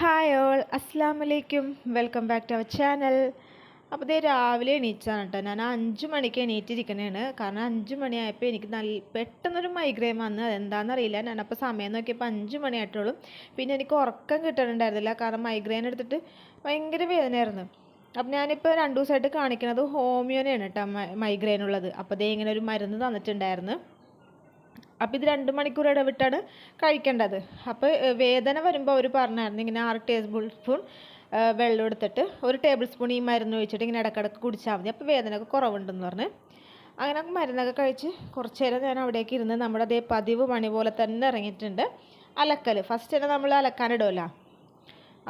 Hi all അസ്സാം വലൈക്കും welcome back to our channel അപ്പോൾ ഇതേ രാവിലെ എണീച്ചാണ് കേട്ടോ. ഞാൻ അഞ്ച് മണിക്ക് എണീറ്റിരിക്കണേണ്. കാരണം അഞ്ച് മണിയായപ്പോൾ എനിക്ക് നല്ല പെട്ടെന്നൊരു മൈഗ്രെയിൻ വന്ന്. അതെന്താണെന്നറിയില്ല ഞാനപ്പോൾ സമയം നോക്കിയപ്പോൾ അഞ്ച് മണിയായിട്ടുള്ളൂ. പിന്നെ എനിക്ക് ഉറക്കം കിട്ടണുണ്ടായിരുന്നില്ല. കാരണം മൈഗ്രെയിൻ എടുത്തിട്ട് ഭയങ്കര വേദനയായിരുന്നു. അപ്പം ഞാനിപ്പോൾ രണ്ട് ദിവസമായിട്ട് കാണിക്കുന്നത് ഹോമിയോനെയാണ് കേട്ടോ മൈഗ്രെയിൻ ഉള്ളത്. അപ്പോൾ ഇതേ ഇങ്ങനെ ഒരു മരുന്ന് തന്നിട്ടുണ്ടായിരുന്നു. അപ്പോൾ ഇത് രണ്ട് മണിക്കൂർ ഇടവിട്ടാണ് കഴിക്കേണ്ടത്. അപ്പോൾ വേദന വരുമ്പോൾ അവർ പറഞ്ഞായിരുന്നു ഇങ്ങനെ ആറ് ടേബിൾ സ്പൂൺ വെള്ളം എടുത്തിട്ട് ഒരു ടേബിൾ സ്പൂൺ ഈ മരുന്ന് ഒഴിച്ചിട്ട് ഇങ്ങനെ ഇടക്കിടക്ക് കുടിച്ചാൽ മതി. അപ്പോൾ വേദനയൊക്കെ കുറവുണ്ടെന്ന് പറഞ്ഞ്. അങ്ങനെ മരുന്നൊക്കെ കഴിച്ച് കുറച്ച് നേരം ഞാൻ അവിടേക്ക് ഇരുന്ന് നമ്മുടെ അതേ പതിവ് പണി പോലെ തന്നെ ഇറങ്ങിയിട്ടുണ്ട്. അലക്കൽ ഫസ്റ്റ് തന്നെ നമ്മൾ അലക്കാനിടുമല്ലോ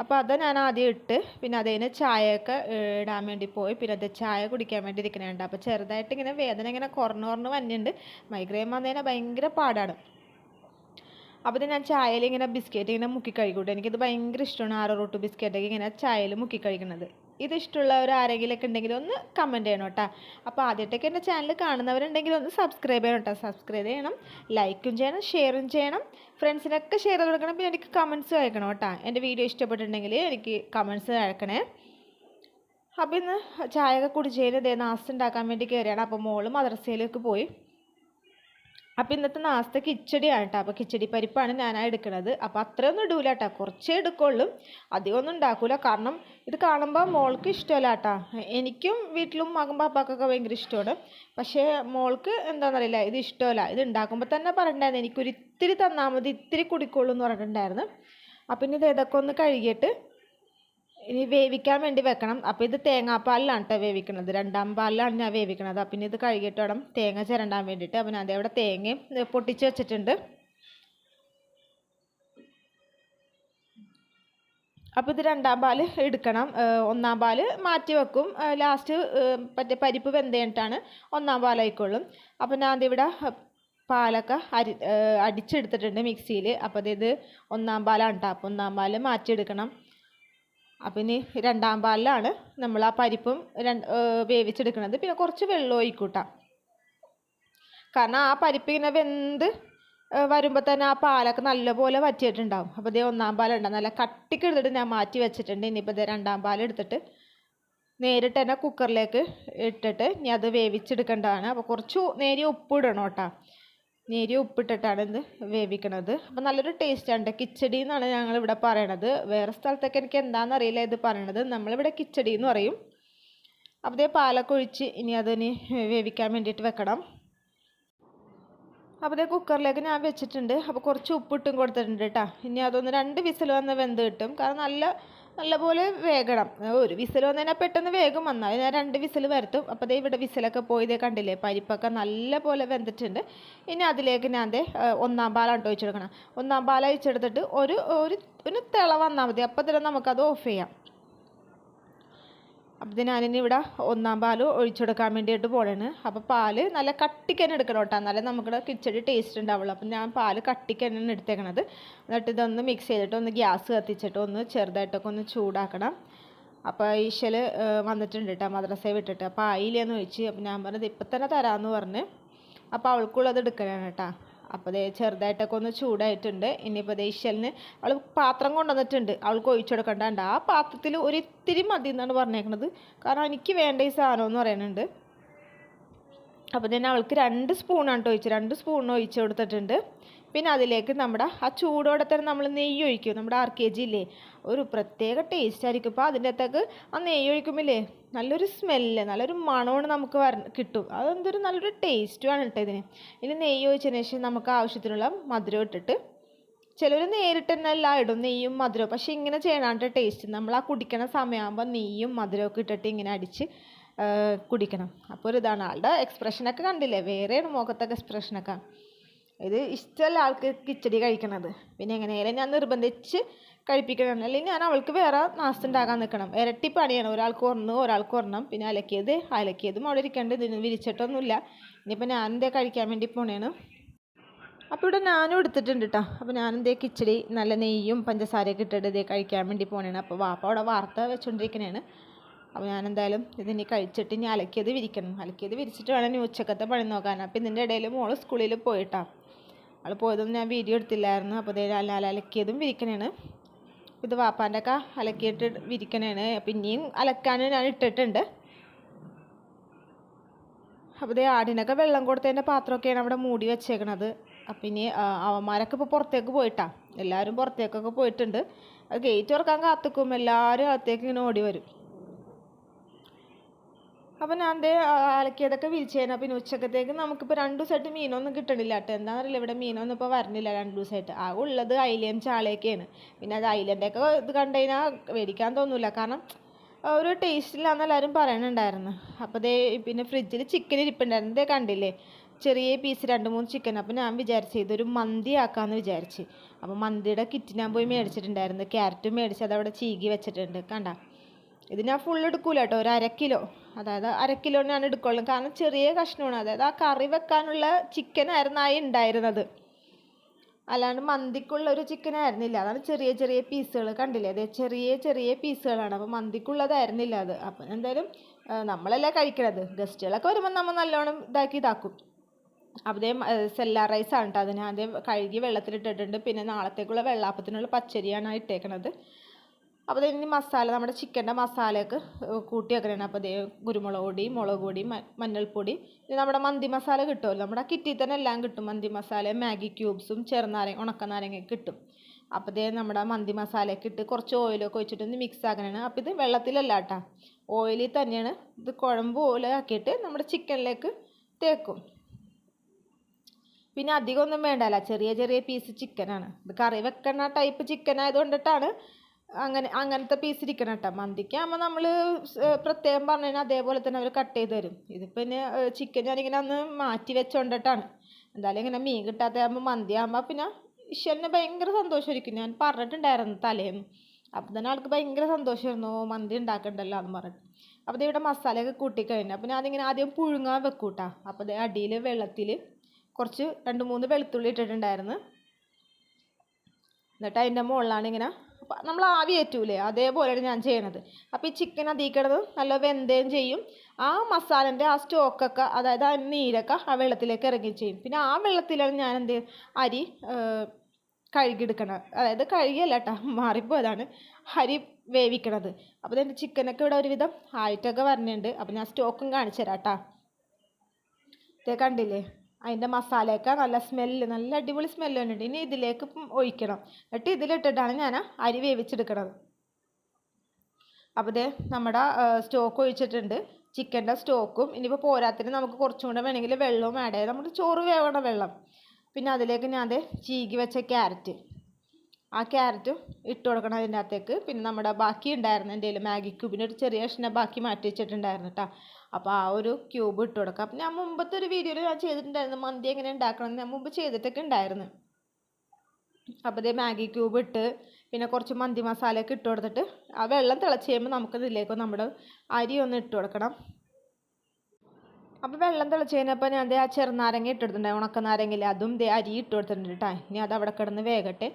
അപ്പോൾ അത് ഞാൻ ആദ്യം ഇട്ട് പിന്നെ അതിന് ചായയൊക്കെ ഇടാൻ വേണ്ടി പോയി. പിന്നെ അത് ചായ കുടിക്കാൻ വേണ്ടി ഇരിക്കുന്നുണ്ട് അപ്പോൾ ചെറുതായിട്ട് ഇങ്ങനെ വേദന ഇങ്ങനെ കുറഞ്ഞു കുറഞ്ഞ് വന്നിട്ടുണ്ട്. മൈഗ്രെയിൻ വന്നതിന് ഭയങ്കര പാടാണ്. അപ്പോൾ ഞാൻ ചായയിൽ ഇങ്ങനെ ബിസ്ക്കറ്റ് ഇങ്ങനെ മുക്കി കഴിക്കൂട്ടോ. എനിക്കിത് ഭയങ്കര ഇഷ്ടമാണ് ആറോ റൂട്ട് ബിസ്ക്കറ്റൊക്കെ ഇങ്ങനെ ചായയിൽ മുക്കി കഴിക്കുന്നത്. ഇത് ഇഷ്ടമുള്ളവർ ആരെങ്കിലുമൊക്കെ ഉണ്ടെങ്കിൽ ഒന്ന് കമന്റ് ചെയ്യണം കേട്ടോ. അപ്പോൾ ആദ്യമായിട്ടൊക്കെ എന്റെ ചാനൽ കാണുന്നവരുണ്ടെങ്കിൽ ഒന്ന് സബ്സ്ക്രൈബ് ചെയ്യണം കേട്ടോ. സബ്സ്ക്രൈബ് ചെയ്യണം ലൈക്കും ചെയ്യണം ഷെയറും ചെയ്യണം. ഫ്രണ്ട്സിനൊക്കെ ഷെയർ ചെയ്ത് കൊടുക്കണം പിന്നെ എനിക്ക് കമൻസ് അയക്കണം കേട്ടോ. എന്റെ വീഡിയോ ഇഷ്ടപ്പെട്ടിട്ടുണ്ടെങ്കിൽ എനിക്ക് കമൻസ് അയക്കണേ. അപ്പോൾ ഇന്ന് ചായയൊക്കെ കുടിച്ചതിന് ദേ നാസ്ത ഉണ്ടാക്കാൻ വേണ്ടി കയറിയാണ് അപ്പോൾ മോൾ മദ്രസയിലേക്ക് പോയി. അപ്പോൾ ഇന്നത്തെ നാസ്ത കിച്ചടിയാണ് കേട്ടോ അപ്പോൾ കിച്ചടി പരിപ്പാണ് ഞാൻ എടുക്കുന്നത് അപ്പോൾ അത്രയൊന്നും ഇടൂല കേട്ടോ കുറച്ചേ എടുക്കുള്ളൂ. അധികമൊന്നും ഉണ്ടാക്കൂല. കാരണം ഇത് കാണുമ്പോൾ മോൾക്ക് ഇഷ്ടമല്ല കേട്ടോ എനിക്കും വീട്ടിലും മകൻ പാപ്പാക്കൊക്കെ ഭയങ്കര ഇഷ്ടമാണ്. പക്ഷേ മോൾക്ക് എന്താണെന്നറിയില്ല ഇത് ഇഷ്ടമല്ല. ഇത് ഉണ്ടാക്കുമ്പോൾ തന്നെ പറഞ്ഞിട്ടുണ്ടായിരുന്നു. എനിക്കൊരു ഇത്തിരി തന്നാൽ മതി. ഇത്തിരി കുടിക്കുള്ളൂ എന്ന് പറഞ്ഞിട്ടുണ്ടായിരുന്നു. അപ്പം ഇനി ഇത് ഇതൊക്കെ ഒന്ന് കഴുകിയിട്ട് ഇനി വേവിക്കാൻ വേണ്ടി വെക്കണം. അപ്പോൾ ഇത് തേങ്ങാപ്പാലിലാണ് കേട്ടോ വേവിക്കുന്നത് രണ്ടാം പാലിലാണ് ഞാൻ വേവിക്കുന്നത് അപ്പം ഇത് കഴുകിയിട്ട് വേണം തേങ്ങ ചിരണ്ടാൻ വേണ്ടിയിട്ട്. അപ്പം അതേ ഇവിടെ തേങ്ങയും പൊട്ടിച്ച് വെച്ചിട്ടുണ്ട്. അപ്പോൾ ഇത് രണ്ടാം പാൽ എടുക്കണം. ഒന്നാം പാൽ മാറ്റി വെക്കും. ലാസ്റ്റ് മറ്റേ പരിപ്പ് വെന്ത് കഴിഞ്ഞിട്ടാണ് ഒന്നാം പാലായിക്കൊള്ളും. അപ്പോൾ ഞാൻ ഇവിടെ പാലൊക്കെ അരി അടിച്ചെടുത്തിട്ടുണ്ട് മിക്സിയിൽ അപ്പോൾ ഇത് ഒന്നാം പാലാണ് കേട്ടോ അപ്പോൾ ഒന്നാം പാൽ മാറ്റിയെടുക്കണം. അപ്പം ഇനി രണ്ടാം പാലിലാണ് നമ്മൾ ആ പരിപ്പും രണ്ട് വേവിച്ചെടുക്കുന്നത് പിന്നെ കുറച്ച് വെള്ളം ഒഴിക്കൂട്ടാം. കാരണം ആ പരിപ്പ് ഇങ്ങനെ വെന്ത് വരുമ്പോൾ തന്നെ ആ പാലൊക്കെ നല്ലപോലെ വറ്റിയിട്ടുണ്ടാവും. അപ്പോൾ ഇതേ ഒന്നാം പാലുണ്ടാവും നല്ല കട്ടിക്ക് എടുത്തിട്ട് ഞാൻ മാറ്റി വെച്ചിട്ടുണ്ട്. ഇനിയിപ്പോൾ ഇതേ രണ്ടാം പാലെടുത്തിട്ട് നേരിട്ട് തന്നെ കുക്കറിലേക്ക് ഇട്ടിട്ട് ഇനി അത് വേവിച്ചെടുക്കേണ്ടതാണ്. അപ്പോൾ കുറച്ച് നേരിയ ഉപ്പ് ഇടണം കേട്ടോ നേരിയ ഉപ്പിട്ടിട്ടാണ് ഇത് വേവിക്കണത്. അപ്പോൾ നല്ലൊരു ടേസ്റ്റാണ് കിച്ചടി എന്നാണ് ഞങ്ങളിവിടെ പറയണത്. വേറെ സ്ഥലത്തൊക്കെ എനിക്ക് എന്താണെന്നറിയില്ല ഇത് പറയണത്. നമ്മളിവിടെ കിച്ചടി എന്ന് പറയും. അപ്പോൾ പാലൊക്കെ ഒഴിച്ച് ഇനി അതിന് വേവിക്കാൻ വേണ്ടിയിട്ട് വെക്കണം. അപ്പോൾ ഇതേ കുക്കറിലേക്ക് ഞാൻ വെച്ചിട്ടുണ്ട്. അപ്പോൾ കുറച്ച് ഉപ്പിട്ടും കൊടുത്തിട്ടുണ്ട് കേട്ടോ ഇനി അതൊന്ന് രണ്ട് വിസിൽ വന്ന് വെന്ത് കിട്ടും. കാരണം നല്ല നല്ലപോലെ വേഗണം. ഒരു വിസിൽ വന്നതിനാൽ പെട്ടെന്ന് വേഗം വന്നാൽ ഞാൻ രണ്ട് വിസിൽ വരുത്തും. അപ്പോൾ ദേ ഇവിടെ വിസിലൊക്കെ പോയി കണ്ടില്ലേ? പരിപ്പൊക്കെ നല്ലപോലെ വെന്തിട്ടുണ്ട്. ഇനി അതിലേക്ക് ഞാൻ ദേ ഒന്നാം പാലാണ് ഒഴിച്ചെടുക്കണം ഒന്നാം പാൽ ഒഴിച്ചെടുത്തിട്ട് ഒരു ഒരു തിള വന്നാൽ മതി. അപ്പോൾ തന്നെ നമുക്കത് ഓഫ് ചെയ്യാം. അപ്പോൾ ഞാനിനി ഇവിടെ ഒന്നാം പാൽ ഒഴിച്ചെടുക്കാൻ വേണ്ടിയിട്ട് പോകണേ അപ്പോൾ പാൽ നല്ല കട്ടിക്ക് തന്നെ എടുക്കണം കേട്ടോ. എന്നാലേ നമ്മുടെ കിച്ചടി ടേസ്റ്റ് ഉണ്ടാവുള്ളൂ. അപ്പം ഞാൻ പാൽ കട്ടിക്ക് തന്നെയാണ് എടുത്തേക്കണത്. എന്നിട്ട് ഇതൊന്ന് മിക്സ് ചെയ്തിട്ട് ഒന്ന് ഗ്യാസ് കത്തിച്ചിട്ട് ഒന്ന് ചെറുതായിട്ടൊക്കെ ഒന്ന് ചൂടാക്കണം. അപ്പോൾ ഈശൽ വന്നിട്ടുണ്ട് കേട്ടോ മദ്രസയെ വിട്ടിട്ട്. അപ്പോൾ ആയില്ലെന്ന് ചോദിച്ച് അപ്പം ഞാൻ പറഞ്ഞത് ഇപ്പം തന്നെ തരാമെന്ന് പറഞ്ഞ്. അപ്പോൾ അവൾക്കുള്ളത് എടുക്കലാണ് കേട്ടോ. അപ്പോൾ ദേ ചെറുതായിട്ടൊക്കെ ഒന്ന് ചൂടായിട്ടുണ്ട്. ഇനിയിപ്പോൾ ദേ ഇശലിന് അവൾ പാത്രം കൊണ്ടുവന്നിട്ടുണ്ട്. അവൾക്ക് ഒഴിച്ചു കൊടുക്കണ്ടാണ്ട്. ആ പാത്രത്തിൽ ഒരിത്തിരി മതി എന്നാണ് പറഞ്ഞേക്കുന്നത് കാരണം എനിക്ക് വേണ്ട ഈ സാധനം എന്ന് പറയുന്നുണ്ട് അപ്പോൾ തന്നെ അവൾക്ക് രണ്ട് സ്പൂണാണ് കേട്ടോ ഒഴിച്ച് രണ്ട് സ്പൂൺ ഒഴിച്ചു കൊടുത്തിട്ടുണ്ട്. പിന്നെ അതിലേക്ക് നമ്മുടെ ആ ചൂടോടെ തന്നെ നമ്മൾ നെയ്യ് ഒഴിക്കും. നമ്മുടെ ആർ കെ ജി ഇല്ലേ ഒരു പ്രത്യേക ടേസ്റ്റ് ആയിരിക്കും. അപ്പോൾ അതിന്റെ അകത്തേക്ക് ആ നെയ്യ് ഒഴിക്കുമ്പോഴേ നല്ലൊരു സ്മെല്ല് നല്ലൊരു മണമാണ് നമുക്ക് വര കിട്ടും. അതെന്തൊരു നല്ലൊരു ടേസ്റ്റുമാണ് കേട്ടോ ഇതിന്. ഇനി നെയ്യ് ഒഴിച്ചതിന് ശേഷം നമുക്ക് ആവശ്യത്തിനുള്ള മധുരം ഇട്ടിട്ട് ചിലർ നേരിട്ട് തന്നെ എല്ലാം ഇടും നെയ്യും മധുരവും. പക്ഷേ ഇങ്ങനെ ചെയ്യണാണ്ട് ടേസ്റ്റ് നമ്മൾ ആ കുടിക്കണ സമയമാകുമ്പോൾ നെയ്യും മധുരമൊക്കെ ഇട്ടിട്ട് ഇങ്ങനെ അടിച്ച് കുടിക്കണം. അപ്പോൾ ഒരു ഇതാണ്. ആളുടെ എക്സ്പ്രഷനൊക്കെ കണ്ടില്ലേ? വേറെയാണ് മുഖത്തൊക്കെ എക്സ്പ്രഷനൊക്കെ ഇത് ഇഷ്ടമല്ല ആൾക്ക് കിച്ചടി കഴിക്കണത്. പിന്നെ എങ്ങനെയായാലും ഞാൻ നിർബന്ധിച്ച് കഴിപ്പിക്കണം അല്ലെങ്കിൽ ഞാൻ അവൾക്ക് വേറെ നാസ്ത ഉണ്ടാക്കാൻ നിൽക്കണം. ഇരട്ടി പണിയാണ്. ഒരാൾക്ക് ഒന്ന് ഒരാൾക്ക് ഒരെണ്ണം. പിന്നെ അലക്കിയത് അലക്കിയതും അവിടെ ഇരിക്കേണ്ടത് ഇതിന് വിരിച്ചിട്ടൊന്നുമില്ല. ഇനിയിപ്പോൾ ഞാൻ എന്തേ കഴിക്കാൻ വേണ്ടി പോണേണ്. അപ്പോൾ ഇവിടെ ഞാനും എടുത്തിട്ടുണ്ട് കേട്ടോ അപ്പോൾ ഞാൻ എന്തേ കിച്ചടി നല്ല നെയ്യും പഞ്ചസാരയൊക്കെ ഇട്ടിട്ട് ഇതേ കഴിക്കാൻ വേണ്ടി പോണേണ്. അപ്പോൾ വാപ്പ അവിടെ വാർത്ത വെച്ചുകൊണ്ടിരിക്കണേണ് അപ്പോൾ ഞാൻ എന്തായാലും ഇതിനി കഴിച്ചിട്ട് ഇനി അലക്കിയത് വിരിക്കണം. അലക്കിയത് വിരിച്ചിട്ട് വേണം ഇനി ഉച്ചക്കത്തെ പണി നോക്കാൻ. അപ്പോൾ ഇതിന്റെ ഇടയിൽ മോൾ സ്കൂളിൽ പോയിട്ടാ. അവൾ പോയതൊന്നും ഞാൻ വീഡിയോ എടുത്തില്ലായിരുന്നു. അപ്പോൾ ഇതേ നല്ല അലക്കിയതും വിരിക്കണേണ്. ഇത് വാപ്പാന്റെ ഒക്കെ അലക്കിയിട്ട് വിരിക്കണേണ്. പിന്നെയും അലക്കാൻ ഞാൻ ഇട്ടിട്ടുണ്ട്. അപ്പോൾ ഇതേ ആടിനൊക്കെ വെള്ളം കൊടുത്തതിന്റെ പാത്രമൊക്കെയാണ് അവിടെ മൂടി വെച്ചേക്കണത്. അപ്പം ഇനി അവന്മാരൊക്കെ ഇപ്പോൾ പുറത്തേക്ക് പോയിട്ടാ. എല്ലാവരും പുറത്തേക്കൊക്കെ പോയിട്ടുണ്ട്. ഗേറ്റ് തുറക്കാൻ കാത്തുക്കും. എല്ലാവരും അകത്തേക്ക് ഇങ്ങനെ ഓടി വരും. അപ്പം ഞാൻ ദേ അലക്കിയതൊക്കെ വിരിച്ചേന പിന്നെ ഉച്ചക്കത്തേക്ക് നമുക്കിപ്പോൾ രണ്ട് ദിവസമായിട്ട് മീനൊന്നും കിട്ടണില്ല കേട്ടോ. എന്താണെന്നറിയില്ല ഇവിടെ മീനൊന്നും ഇപ്പോൾ വരണില്ല രണ്ട് ദിവസമായിട്ട് ആ ഉള്ളത് അയിലയും ചാളയൊക്കെയാണ്. പിന്നെ അത് അയിലന്റെ ഒക്കെ ഇത് കണ്ടു കഴിഞ്ഞാൽ മേടിക്കാൻ തോന്നില്ല കാരണം ഒരു ടേസ്റ്റില്ലാന്ന് എല്ലാവരും പറയണുണ്ടായിരുന്നു. അപ്പോൾ ദേ പിന്നെ ഫ്രിഡ്ജിൽ ചിക്കൻ ഇരിപ്പുണ്ടായിരുന്നു. ദേ കണ്ടില്ലേ? ചെറിയ പീസ് രണ്ട് മൂന്ന് ചിക്കൻ അപ്പോൾ ഞാൻ വിചാരിച്ചു ഇതൊരു മന്തി ആക്കാമെന്ന് വിചാരിച്ച്. അപ്പോൾ മന്തിയുടെ കിറ്റ് ഞാൻ പോയി മേടിച്ചിട്ടുണ്ടായിരുന്നു. ക്യാരറ്റും മേടിച്ച് അതവിടെ ചീകി വെച്ചിട്ടുണ്ട്. കണ്ട? ഇത് ഞാൻ ഫുൾ എടുക്കൂല കേട്ടോ ഒരു അര കിലോ. അതായത് അര കിലോ ഞാൻ എടുക്കുള്ളൂ. കാരണം ചെറിയ കഷ്ണമാണ്. അതായത് ആ കറി വെക്കാനുള്ള ആയി ഉണ്ടായിരുന്നത് അല്ലാണ്ട് മന്തിക്കുള്ള ഒരു ചിക്കൻ ആയിരുന്നില്ല. അതാണ് ചെറിയ ചെറിയ പീസുകൾ കണ്ടില്ലേ? അതെ ചെറിയ ചെറിയ പീസുകളാണ് അപ്പോൾ മന്തിക്കുള്ളതായിരുന്നില്ല അത്. അപ്പം എന്തായാലും നമ്മളല്ലേ കഴിക്കണത്. ഗസ്റ്റുകളൊക്കെ വരുമ്പോൾ നമ്മൾ നല്ലോണം ഇതാക്കി ഇതാക്കും. അതേ സെല്ലാ റൈസ് ആണ് കേട്ടോ ഞാൻ ആദ്യം കഴുകി വെള്ളത്തിലിട്ടിട്ടുണ്ട്. പിന്നെ നാളത്തേക്കുള്ള വെള്ളാപ്പത്തിനുള്ള പച്ചരിയാണ് ഇട്ടേക്കണത്. അപ്പോൾ ഇതിന് മസാല നമ്മുടെ ചിക്കന്റെ മസാലയൊക്കെ കൂട്ടി വെക്കണേ അപ്പോൾ ദേ കുരുമുളക് പൊടി മുളക് പൊടി മഞ്ഞൾപ്പൊടി. നമ്മുടെ മന്തി മസാല കിട്ടുമല്ലോ? നമ്മുടെ കിറ്റിൽ തന്നെ എല്ലാം കിട്ടും മന്തി മസാല. മാഗി ക്യൂബ്സും ചെറുനാരങ്ങ ഉണക്കനാരങ്ങ കിട്ടും. അപ്പോൾ ദേ നമ്മുടെ മന്തി മസാലയൊക്കെ ഇട്ട് കുറച്ച് ഓയിലൊക്കെ ഒഴിച്ചിട്ട് ഒന്ന് മിക്സ് ആക്കണേ അപ്പോൾ ഇത് വെള്ളത്തിലല്ല കേട്ടോ. ഓയിലിൽ തന്നെയാണ് ഇത് കുഴമ്പ് പോലെ ആക്കിയിട്ട് നമ്മുടെ ചിക്കനിലേക്ക് തേക്കും. പിന്നെ അധികം ഒന്നും വേണ്ടല്ല. ചെറിയ ചെറിയ പീസ് ചിക്കനാണ് ഇത് കറി വെക്കണ ടൈപ്പ് ചിക്കൻ ആയതുകൊണ്ടിട്ടാണ് അങ്ങനെ അങ്ങനത്തെ പീസ് ഇരിക്കണം കേട്ടോ മന്തിക്കാകുമ്പോൾ നമ്മൾ പ്രത്യേകം പറഞ്ഞു അതേപോലെ തന്നെ അവർ കട്ട് ചെയ്ത് തരും. ഇതിപ്പോൾ പിന്നെ ചിക്കൻ ഞാനിങ്ങനെ അന്ന് മാറ്റി വെച്ചോണ്ടിട്ടാണ്. എന്തായാലും ഇങ്ങനെ മീൻ കിട്ടാത്തതാകുമ്പോൾ മന്തി ആകുമ്പോൾ പിന്നെ ഈശ്വരന് ഭയങ്കര സന്തോഷമായിരിക്കും ഞാൻ പറഞ്ഞിട്ടുണ്ടായിരുന്നു തലേന്ന്. അപ്പം തന്നെ ആൾക്ക് ഭയങ്കര സന്തോഷമായിരുന്നു "ഓ, മന്തി ഉണ്ടാക്കണ്ടല്ലോ എന്ന് പറഞ്ഞിട്ട്. അപ്പോൾ ഇവിടെ മസാലയൊക്കെ കൂട്ടിക്കഴിഞ്ഞു. അപ്പോൾ അതിങ്ങനെ ആദ്യം പുഴുങ്ങാൻ വെക്കൂട്ടാ. അപ്പോൾ അടിയിൽ വെള്ളത്തിൽ കുറച്ച് രണ്ട് മൂന്ന് വെളുത്തുള്ളി ഇട്ടിട്ടുണ്ടായിരുന്നു. എന്നിട്ട് അതിന്റെ മുകളിലാണ് ഇങ്ങനെ നമ്മൾ ആവി ഏറ്റൂലേ? അതേപോലെയാണ് ഞാൻ ചെയ്യണത്. അപ്പോൾ ഈ ചിക്കൻ കിടന്ന് നല്ല വെന്തയും ചെയ്യും. ആ മസാലന്റെ ആ സ്റ്റോക്കൊക്കെ അതായത് ആ നീരൊക്കെ ആ വെള്ളത്തിലേക്ക് ഇറങ്ങി ചെയ്യും. പിന്നെ ആ വെള്ളത്തിലാണ് ഞാൻ എന്ത് അരി കഴുകിയെടുക്കണത്. കഴുകിയെടുക്കണം അതായത് കഴുകിയല്ല കേട്ടോ മാറിപ്പോയതാണ്. അരി വേവിക്കണത്. അപ്പോൾ എന്റെ ചിക്കനൊക്കെ ഇവിടെ ഒരുവിധം ആയിട്ടൊക്കെ വരുന്നുണ്ട് അപ്പോൾ ഞാൻ സ്റ്റോക്കും കാണിച്ചു തരാം കേട്ടോ കണ്ടില്ലേ? അതിന്റെ മസാലയൊക്കെ നല്ല സ്മെല്ല് നല്ല അടിപൊളി സ്മെല്ല് വന്നിട്ട് ഇനി ഇതിലേക്ക് ഒഴിക്കണം. എന്നിട്ട് ഇതിലിട്ടിട്ടാണ് ഞാൻ അരി വേവിച്ചെടുക്കണത്. അപ്പോൾ ദേ നമ്മുടെ സ്റ്റോക്ക് ഒഴിച്ചിട്ടുണ്ട്. ചിക്കന്റെ സ്റ്റോക്കും ഇനിയിപ്പോൾ പോരാത്തിന് നമുക്ക് കുറച്ചും കൂടെ വേണമെങ്കിൽ വെള്ളവും ആഡ് ചെയ്യാം. നമ്മുടെ ചോറ് വേവണ വെള്ളം. പിന്നെ അതിലേക്ക് ഞാൻ അത് ചീകി വെച്ച ക്യാരറ്റ് ആ ക്യാരറ്റും ഇട്ട് കൊടുക്കണം അതിന്റെ അകത്തേക്ക്. പിന്നെ നമ്മുടെ ബാക്കി ഉണ്ടായിരുന്നു എന്റെ മാഗി ക്യൂബിന്റെ ഒരു ചെറിയ കഷ്ണം ബാക്കി മാറ്റി വെച്ചിട്ടുണ്ടായിരുന്നു കേട്ടോ അപ്പോൾ ആ ഒരു ക്യൂബ് ഇട്ട് കൊടുക്കാം. അപ്പം ഞാൻ മുമ്പത്തെ ഒരു വീഡിയോയിൽ ഞാൻ ചെയ്തിട്ടുണ്ടായിരുന്നു. മന്തി എങ്ങനെ ഉണ്ടാക്കണം ഞാൻ മുമ്പ് ചെയ്തിട്ടൊക്കെ ഉണ്ടായിരുന്നു. അപ്പോൾ ഇതേ മാഗി ക്യൂബ് ഇട്ട് പിന്നെ കുറച്ച് മന്തി മസാലയൊക്കെ ഇട്ട് കൊടുത്തിട്ട് ആ വെള്ളം തിളച്ച് കഴിയുമ്പോൾ നമുക്ക് ഇതിലേക്ക് നമ്മുടെ അരി ഒന്ന് ഇട്ട് കൊടുക്കണം. അപ്പോൾ വെള്ളം തിളച്ച് കഴിഞ്ഞപ്പോൾ ഞാൻ ആ ചെറുനാരങ്ങ ഇട്ടെടുത്തിട്ടുണ്ടായി ഉണക്ക നാരങ്ങയില്ല അതും ദേ അരി ഇട്ട് കൊടുത്തിട്ടുണ്ട് കേട്ടോ ഇനി അത് അവിടെ കിടന്ന് വേകട്ടെ.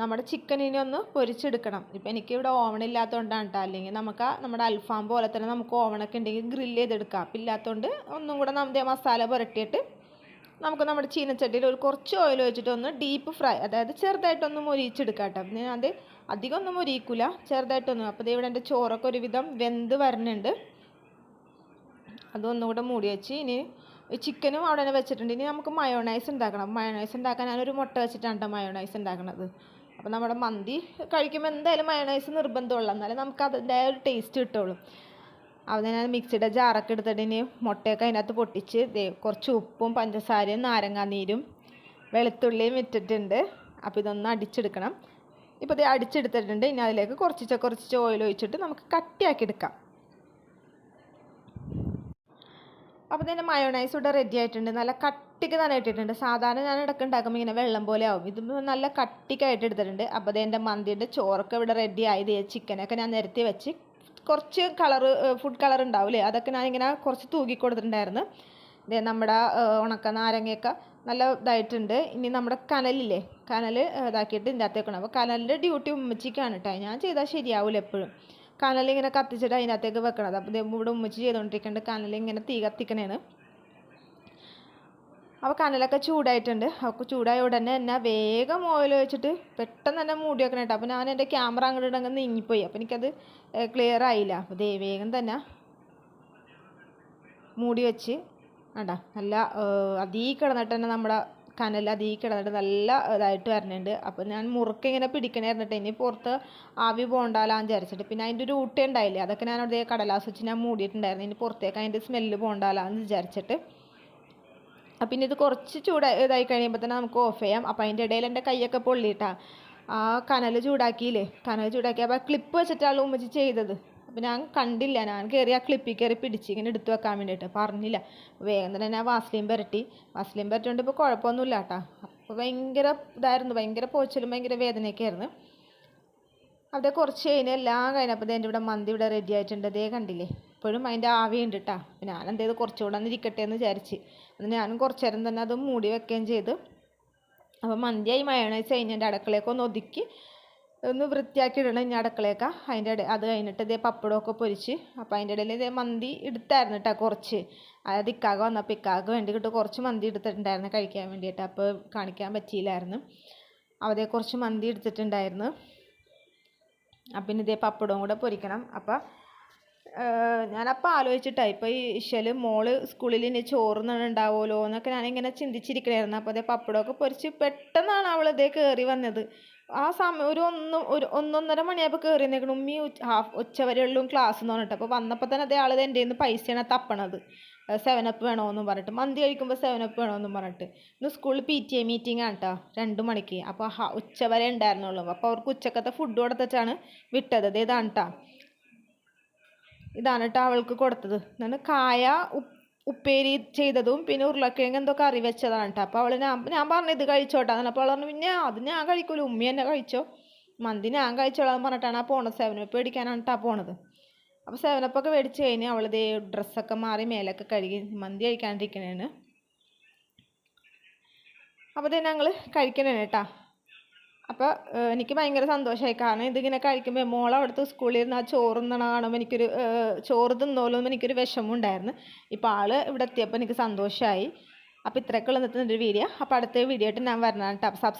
നമ്മുടെ ചിക്കനിനെ ഒന്ന് പൊരിച്ചെടുക്കണം. ഇപ്പം എനിക്കിവിടെ ഓവൺ ഇല്ലാത്തതുകൊണ്ടാണ് കേട്ടോ അല്ലെങ്കിൽ നമുക്ക് നമ്മുടെ അൽഫാം പോലെ തന്നെ നമുക്ക് ഓവണൊക്കെ ഉണ്ടെങ്കിൽ ഗ്രില്ല് ചെയ്തെടുക്കാം. അപ്പം ഇല്ലാത്തതുകൊണ്ട് ഒന്നും കൂടെ നമ്മുടെ മസാല പുരട്ടിയിട്ട് നമുക്ക് നമ്മുടെ ചീനച്ചട്ടിയിൽ ഒരു കുറച്ച് ഓയിൽ ഒഴിച്ചിട്ട് ഒന്ന് ഡീപ്പ് ഫ്രൈ അതായത് ചെറുതായിട്ടൊന്ന് മൊരിയിച്ചെടുക്കാം കേട്ടോ ഞാൻ അത് അധികം ഒന്നും മൊരിയിക്കില്ല ചെറുതായിട്ടൊന്നും. അപ്പോൾ ഇവിടെ എന്റെ ചോറൊക്കെ ഒരുവിധം വെന്ത് വരുന്നുണ്ട് അതൊന്നുകൂടെ മൂടി വെച്ച് ഇനി ചിക്കനും അവിടെ തന്നെ വെച്ചിട്ടുണ്ട്. ഇനി നമുക്ക് മയോണൈസ് ഉണ്ടാക്കണം. മയോണൈസ് ഉണ്ടാക്കാൻ ഞാനൊരു മുട്ട വെച്ചിട്ടാണ് കേട്ടോ മയോണൈസ് ഉണ്ടാക്കണത്. അപ്പോൾ നമ്മുടെ മന്തി കഴിക്കുമ്പോൾ എന്തായാലും മയോണൈസ് നിർബന്ധമുള്ള എന്നാലും നമുക്ക് അതിന്റെ ഒരു ടേസ്റ്റ് കിട്ടുള്ളൂ. അപ്പോൾ ഞാൻ മിക്സിയുടെ ജാറൊക്കെ എടുത്തിട്ട് ഇനി മുട്ടയൊക്കെ അതിനകത്ത് പൊട്ടിച്ച് കുറച്ച് ഉപ്പും പഞ്ചസാരയും നാരങ്ങാനീരും വെളുത്തുള്ളിയും ഇട്ടിട്ടുണ്ട്. അപ്പോൾ ഇതൊന്ന് അടിച്ചെടുക്കണം. ഇപ്പോൾ ഇത് അടിച്ചെടുത്തിട്ടുണ്ട്. ഇനി അതിലേക്ക് കുറച്ച് കുറച്ച് ഓയിൽ ഒഴിച്ചിട്ട് നമുക്ക് കട്ടിയാക്കി എടുക്കാം. അപ്പോൾ ഇതിന്റെ മയോണൈസ് ഇവിടെ റെഡി ആയിട്ടുണ്ട്. നല്ല കട്ടിക്ക് തന്നെ ഇട്ടിട്ടുണ്ട്. സാധാരണ ഞാൻ ഇടയ്ക്ക് ഉണ്ടാക്കുമ്പോൾ ഇങ്ങനെ വെള്ളം പോലെ ആവും. ഇത് നല്ല കട്ടിക്കായിട്ട് എടുത്തിട്ടുണ്ട്. അപ്പോൾ ഇതിന്റെ മന്തിന്റെ ചോറൊക്കെ ഇവിടെ റെഡി ആയത് ചിക്കനൊക്കെ ഞാൻ നിരത്തി വെച്ച് കുറച്ച് കളർ ഫുഡ് കളർ ഉണ്ടാവില്ലേ അതൊക്കെ ഞാൻ ഇങ്ങനെ കുറച്ച് തൂക്കി കൊടുത്തിട്ടുണ്ടായിരുന്നു. ഇതേ നമ്മുടെ ഉണക്ക നാരങ്ങയൊക്കെ നല്ല ഇതായിട്ടുണ്ട്. ഇനി നമ്മുടെ കനലില്ലേ? കനൽ ഇതാക്കിയിട്ട് ഇതിന്റെ അകത്തേക്കണം അപ്പോൾ കനലിന്റെ ഡ്യൂട്ടി ഉമ്മച്ചിക്കാണ് കേട്ടോ ഞാൻ ചെയ്താൽ ശരിയാവില്ല എപ്പോഴും. കനലിങ്ങനെ കത്തിച്ചിട്ട് അതിനകത്തേക്ക് വെക്കണത്. അപ്പോൾ ഇവിടെ ഉമ്മച്ചി ചെയ്തുകൊണ്ടിരിക്കുന്നുണ്ട് കനലിങ്ങനെ തീ കത്തിക്കണേണ് അപ്പോൾ കനലൊക്കെ ചൂടായിട്ടുണ്ട്. അപ്പോൾ ചൂടായ ഉടനെ തന്നെ വേഗം ഓയിൽ വെച്ചിട്ട് പെട്ടെന്ന് തന്നെ മൂടി വെക്കണം കേട്ടോ അപ്പോൾ ഞാൻ എന്റെ ക്യാമറ അങ്ങോട്ട് അങ്ങ് നീങ്ങിപ്പോയി. അപ്പോൾ എനിക്കത് ക്ലിയർ ആയില്ല. അപ്പോൾ ദേ വേഗം തന്നെ മൂടി വെച്ച്. വേണ്ട നല്ല അതീ കിടന്നിട്ട് തന്നെ നമ്മുടെ കനൽ അതീ കിടന്നിട്ട് നല്ല ഇതായിട്ട് വരുന്നുണ്ട് അപ്പോൾ ഞാൻ മുറുക്ക ഇങ്ങനെ പിടിക്കണായിരുന്നിട്ട് ഇനി പുറത്ത് ആവി പോകണ്ടാലാന്ന് വിചാരിച്ചിട്ട്. പിന്നെ അതിന്റെ ഒരു ഊട്ട ഉണ്ടായില്ലേ? അതൊക്കെ ഞാൻ അവിടെ കടലാസ് വെച്ച് ഞാൻ മൂടിയിട്ടുണ്ടായിരുന്നു. ഇനി പുറത്തേക്ക് അതിന്റെ സ്മെല്ല് പോകണ്ടാലാന്ന് വിചാരിച്ചിട്ട്. അപ്പം പിന്നെ ഇത് കുറച്ച് ചൂട് ഇതായി കഴിയുമ്പോൾ തന്നെ നമുക്ക് ഓഫ് ചെയ്യാം. അപ്പോൾ അതിന്റെ ഇടയിൽ എന്റെ കൈയൊക്കെ പൊള്ളിയിട്ടാ. ആ കനൽ ചൂടാക്കിയില്ലേ? കനൽ ചൂടാക്കി. അപ്പോൾ ക്ലിപ്പ് വെച്ചിട്ടാണ് ഉമ്മച്ചി ചെയ്തത്. അപ്പോൾ ഞാൻ കണ്ടില്ല. ഞാൻ കയറി ആ ക്ലിപ്പിൽ കയറി പിടിച്ച് ഇങ്ങനെ എടുത്തു വെക്കാൻ വേണ്ടിയിട്ട്. പറഞ്ഞില്ല. വേഗം തന്നെ ഞാൻ വാസ്ലിയും പുരട്ടി. വാസ്ലിയും പുരട്ടിയോണ്ട് ഇപ്പോൾ കുഴപ്പമൊന്നുമില്ല കേട്ടോ. അപ്പോൾ ഭയങ്കര ഇതായിരുന്നു. ഭയങ്കര പോച്ചലും ഭയങ്കര വേദനയൊക്കെ ആയിരുന്നു. അവിടെ കുറച്ച് കഴിഞ്ഞ് എല്ലാം കഴിഞ്ഞപ്പോൾ എന്റെ ഇവിടെ മന്തി ഇവിടെ റെഡി ആയിട്ടുണ്ട്. ദേ കണ്ടില്ലേ? ഇപ്പോഴും അതിന്റെ ആവി ഉണ്ട് കേട്ടോ. അപ്പോൾ ഞാൻ എന്ത് ചെയ്തു കുറച്ചുകൂടെ ഒന്ന് ഇരിക്കട്ടെ എന്ന് വിചാരിച്ച്. അത് ഞാനും കുറച്ച് നേരം തന്നെ അത് മൂടി വെക്കുകയും ചെയ്തു. അപ്പോൾ മന്തിയായി മയണൈസ് കഴിഞ്ഞ് എന്റെ അടുക്കളയൊക്കെ ഒന്ന് ഒതുക്കി. ഒന്ന് വൃത്തിയാക്കി ഇടണം ഇനി അടുക്കളയൊക്കെ. അതിന്റെ ഇടയിൽ അത് കഴിഞ്ഞിട്ട് ഇതേ പപ്പടമൊക്കെ പൊരിച്ച് അപ്പോൾ അതിന്റെ ഇടയിൽ ഇതേ മന്തി എടുത്തായിരുന്നു കേട്ടോ കുറച്ച്. അതായത് ഇക്കാക വന്നപ്പോൾ ഇക്കാക്ക് വേണ്ടിയിട്ട് കുറച്ച് മന്തി എടുത്തിട്ടുണ്ടായിരുന്നു കഴിക്കാൻ വേണ്ടിയിട്ട് അപ്പോൾ കാണിക്കാൻ പറ്റിയില്ലായിരുന്നു. അവതേ കുറച്ച് മന്തി എടുത്തിട്ടുണ്ടായിരുന്നു. അപ്പം ഇനി ഇതേ പപ്പടവും കൂടെ പൊരിക്കണം. അപ്പം ഞാനപ്പോൾ ആലോചിച്ചിട്ടാണ് ഇപ്പോൾ ഈ ഇഷൽ മോൾ സ്കൂളിൽ ഇനി ചോറുന്നാണ് ഉണ്ടാവുമല്ലോ എന്നൊക്കെ ഞാനിങ്ങനെ ചിന്തിച്ചിരിക്കണായിരുന്നു. അപ്പോൾ അതേ പപ്പടമൊക്കെ പൊരിച്ച് പെട്ടെന്നാണ് അവൾ ഇതേ കയറി വന്നത്. ആ സമയം ഒരു ഒന്ന് ഒരു ഒന്നൊന്നര മണിയായപ്പോൾ കയറി നിൽക്കണം ഉമ്മി ഹാഫ് ഉച്ച വരെയുള്ളൂ ക്ലാസ് എന്ന് പറഞ്ഞിട്ട്. അപ്പോൾ വന്നപ്പോൾ തന്നെ അതേ ആൾ എന്റെ നിന്ന് പൈസയാണ് തപ്പണത്. സെവൻ അപ്പ് വേണമെന്നും പറഞ്ഞിട്ട്. മന്തി കഴിക്കുമ്പോൾ സെവൻ അപ്പ് വേണമെന്നും പറഞ്ഞിട്ട്. ഇന്ന് സ്കൂളിൽ പി ടി എ മീറ്റിംഗ് ആണ് കേട്ടോ രണ്ട് മണിക്ക്. അപ്പോൾ ഉച്ച വരെ ഉണ്ടായിരുന്നുള്ളൂ അപ്പോൾ അവർക്ക് ഉച്ചക്കത്തെ ഫുഡ് കൊടുത്തിട്ടാണ് വിട്ടത്. ഇതാണ് കേട്ടോ ഇതാണ് കേട്ടോ അവൾക്ക് കൊടുത്തത്. എന്നാണ് കായ ഉപ്പേരി ചെയ്തതും പിന്നെ ഉരുളക്കിഴങ്ങ് എന്തൊക്കെ കറി വെച്ചതാണ് കേട്ടോ അപ്പോൾ അവൾ ഞാൻ ഞാൻ പറഞ്ഞു ഇത് കഴിച്ചോട്ടെ അപ്പോൾ അവൾ പറഞ്ഞു പിന്നെ അത് ഞാൻ കഴിക്കൂല ഉമ്മി തന്നെ കഴിച്ചോ. മന്തി ഞാൻ കഴിച്ചോളാം പറഞ്ഞിട്ടാണ് ആ പോണത്. സെവനപ്പ് മേടിക്കാനാണ് കേട്ടോ പോണത്. അപ്പോൾ സെവനപ്പൊക്കെ മേടിച്ച് കഴിഞ്ഞ് അവൾ ഇതേ ഡ്രസ്സൊക്കെ മാറി മേലൊക്കെ കഴുകി മന്തി കഴിക്കാണ്ടിരിക്കണേണ് അപ്പോൾ ഞങ്ങൾ കഴിക്കണേ കേട്ടോ അപ്പോൾ എനിക്ക് ഭയങ്കര സന്തോഷമായി കാരണം ഇതിങ്ങനെ കഴിക്കുമ്പോൾ മോൾ അവിടുത്തെ സ്കൂളിൽ ഇരുന്ന് ആ ചോറ് തിന്നണ എനിക്കൊരു ചോറ് തിന്നോലോ എനിക്കൊരു വിഷമം ഉണ്ടായിരുന്നു. ഇപ്പോൾ ആൾ ഇവിടെ എത്തിയപ്പോൾ എനിക്ക് സന്തോഷമായി അപ്പോൾ ഇത്രയൊക്കെ ഉള്ള ഇന്നത്തെ ഒരു വീഡിയോ അപ്പോൾ അടുത്ത വീഡിയോ ആയിട്ട് ഞാൻ വരണം കേട്ടോ സബ്സ്ക്രൈബ്